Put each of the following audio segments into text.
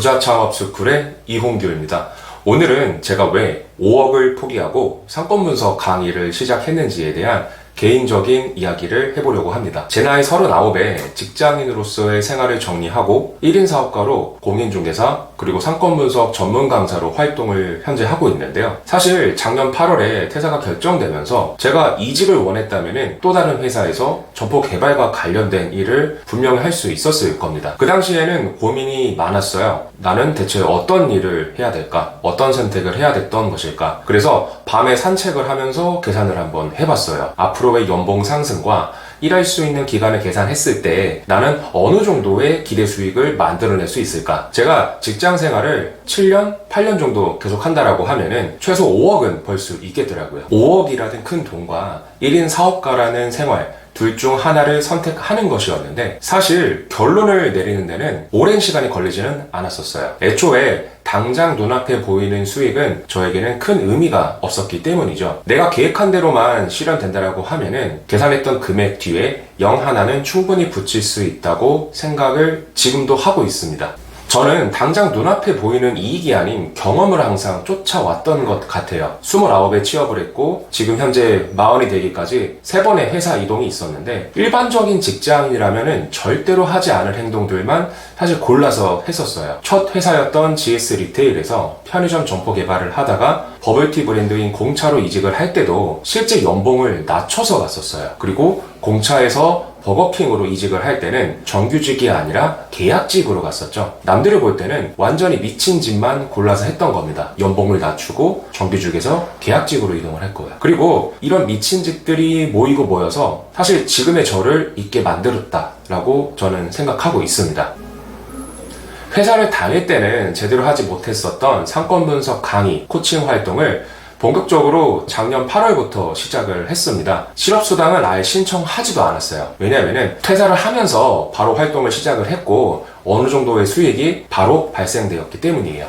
부자 창업 스쿨의 이홍규입니다. 오늘은 제가 왜 5억을 포기하고 상권 분석 강의를 시작했는지에 대한 개인적인 이야기를 해보려고 합니다. 제 나이 39에 직장인으로서의 생활을 정리하고 1인 사업가로 공인중개사 그리고 상권 분석 전문 강사로 활동을 현재 하고 있는데요. 사실 작년 8월에 퇴사가 결정되면서 제가 이직을 원했다면 또 다른 회사에서 점포 개발과 관련된 일을 분명히 할 수 있었을 겁니다. 그 당시에는 고민이 많았어요. 나는 대체 어떤 일을 해야 될까? 어떤 선택을 해야 됐던 것일까? 그래서 밤에 산책을 하면서 계산을 한번 해봤어요. 앞으로의 연봉 상승과 일할 수 있는 기간을 계산했을 때 나는 어느 정도의 기대 수익을 만들어낼 수 있을까? 제가 직장 생활을 7년, 8년 정도 계속 한다라고 하면은 최소 5억은 벌 수 있겠더라고요. 5억이라는 큰 돈과 1인 사업가라는 생활, 둘중 하나를 선택하는 것이었는데 사실 결론을 내리는 데는 오랜 시간이 걸리지는 않았었어요. 애초에 당장 눈앞에 보이는 수익은 저에게는 큰 의미가 없었기 때문이죠. 내가 계획한 대로만 실현된다라고 하면은 계산했던 금액 뒤에 0 하나는 충분히 붙일 수 있다고 생각을 지금도 하고 있습니다. 저는 당장 눈앞에 보이는 이익이 아닌 경험을 항상 쫓아왔던 것 같아요. 29에 취업을 했고 지금 현재 40이 되기까지 세 번의 회사 이동이 있었는데 일반적인 직장인이라면 절대로 하지 않을 행동들만 사실 골라서 했었어요. 첫 회사였던 GS 리테일에서 편의점 점포 개발을 하다가 버블티 브랜드인 공차로 이직을 할 때도 실제 연봉을 낮춰서 갔었어요. 그리고 공차에서 버거킹으로 이직을 할 때는 정규직이 아니라 계약직으로 갔었죠. 남들이 볼 때는 완전히 미친 짓만 골라서 했던 겁니다. 연봉을 낮추고 정규직에서 계약직으로 이동을 할 거예요. 그리고 이런 미친 짓들이 모이고 모여서 사실 지금의 저를 있게 만들었다라고 저는 생각하고 있습니다. 회사를 다닐 때는 제대로 하지 못했었던 상권 분석 강의, 코칭 활동을 본격적으로 작년 8월부터 시작을 했습니다. 실업수당은 아예 신청하지도 않았어요. 왜냐하면 퇴사를 하면서 바로 활동을 시작을 했고 어느 정도의 수익이 바로 발생되었기 때문이에요.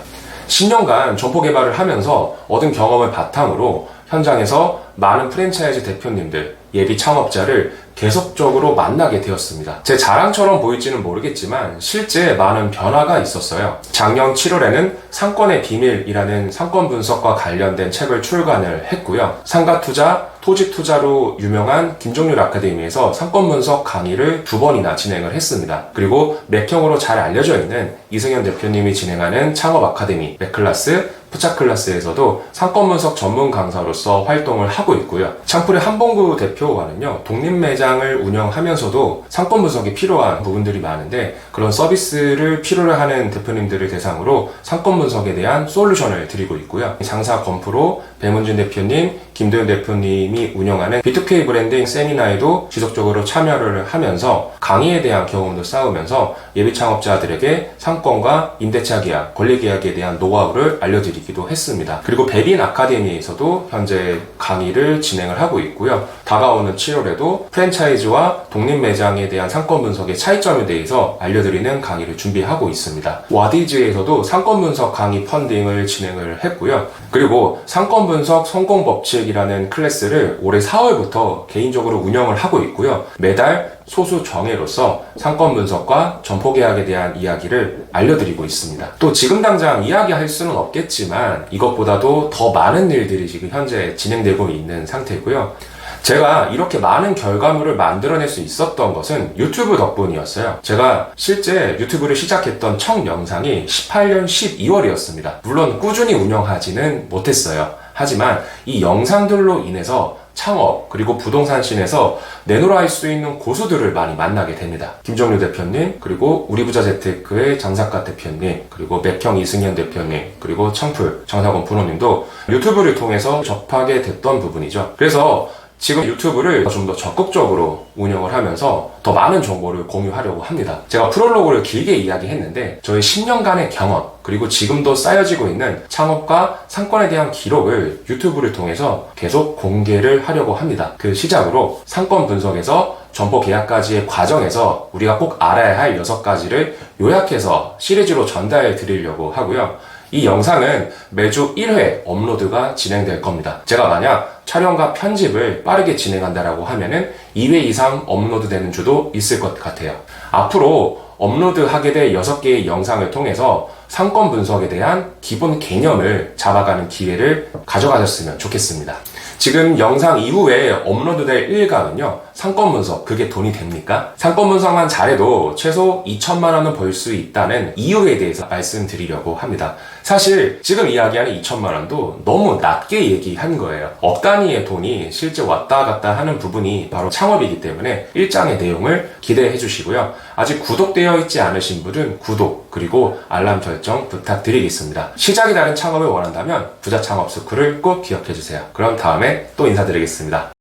10년간 점포 개발을 하면서 얻은 경험을 바탕으로 현장에서 많은 프랜차이즈 대표님들, 예비 창업자를 계속적으로 만나게 되었습니다. 제 자랑처럼 보일지는 모르겠지만 실제 많은 변화가 있었어요. 작년 7월에는 상권의 비밀이라는 상권 분석과 관련된 책을 출간을 했고요. 상가 투자, 토지 투자로 유명한 김종률 아카데미에서 상권 분석 강의를 두 번이나 진행을 했습니다. 그리고 맥형으로 잘 알려져 있는 이승현 대표님이 진행하는 창업 아카데미 맥클라스 푸차 클래스에서도 상권 분석 전문 강사로서 활동을 하고 있고요. 창풀의 한봉구 대표와는요, 독립 매장을 운영하면서도 상권 분석이 필요한 부분들이 많은데 그런 서비스를 필요로 하는 대표님들을 대상으로 상권 분석에 대한 솔루션을 드리고 있고요. 장사 건프로 배문진 대표님, 김도현 대표님이 운영하는 B2K 브랜딩 세미나에도 지속적으로 참여를 하면서 강의에 대한 경험도 쌓으면서 예비 창업자들에게 상권과 임대차 계약, 권리 계약에 대한 노하우를 알려드리 기도 했습니다. 그리고 베빈 아카데미에서도 현재 강의를 진행을 하고 있고요. 다가오는 7월에도 프랜차이즈와 독립 매장에 대한 상권 분석의 차이점에 대해서 알려드리는 강의를 준비하고 있습니다. 와디즈에서도 상권 분석 강의 펀딩을 진행을 했고요. 그리고 상권 분석 성공 법칙이라는 클래스를 올해 4월부터 개인적으로 운영을 하고 있고요. 매달 소수 정예로서 상권 분석과 점포 계약에 대한 이야기를 알려드리고 있습니다. 또 지금 당장 이야기할 수는 없겠지만 이것보다도 더 많은 일들이 지금 현재 진행되고 있는 상태고요. 제가 이렇게 많은 결과물을 만들어낼 수 있었던 것은 유튜브 덕분이었어요. 제가 실제 유튜브를 시작했던 첫 영상이 18년 12월이었습니다. 물론 꾸준히 운영하지는 못했어요. 하지만 이 영상들로 인해서 창업 그리고 부동산 씬에서 할수 있는 고수들을 많이 만나게 됩니다. 김정류 대표님 그리고 우리부자 재테크의 장사과 대표님 그리고 맥형 이승현 대표님 그리고 청풀 장사건 부모님도 유튜브를 통해서 접하게 됐던 부분이죠. 그래서 지금 유튜브를 좀 더 적극적으로 운영을 하면서 더 많은 정보를 공유하려고 합니다. 제가 프롤로그를 길게 이야기했는데 저의 10년간의 경험 그리고 지금도 쌓여지고 있는 창업과 상권에 대한 기록을 유튜브를 통해서 계속 공개를 하려고 합니다. 그 시작으로 상권 분석에서 점포 계약까지의 과정에서 우리가 꼭 알아야 할 6가지를 요약해서 시리즈로 전달해 드리려고 하고요. 이 영상은 매주 1회 업로드가 진행될 겁니다. 제가 만약 촬영과 편집을 빠르게 진행한다라고 하면은 2회 이상 업로드 되는 주도 있을 것 같아요. 앞으로 업로드하게 될 6개의 영상을 통해서 상권 분석에 대한 기본 개념을 잡아가는 기회를 가져가셨으면 좋겠습니다. 지금 영상 이후에 업로드될 일각은요, 상권 분석, 그게 돈이 됩니까? 상권 분석만 잘해도 최소 2천만 원은 벌 수 있다는 이유에 대해서 말씀드리려고 합니다. 사실 지금 이야기하는 2천만 원도 너무 낮게 얘기한 거예요. 억 단위의 돈이 실제 왔다 갔다 하는 부분이 바로 창업이기 때문에 일장의 내용을 기대해 주시고요. 아직 구독되어 있지 않으신 분은 구독 그리고 알람 설정 부탁드리겠습니다. 시작이 다른 창업을 원한다면 부자 창업 스쿨을 꼭 기억해 주세요. 그럼 다음에 또 인사드리겠습니다.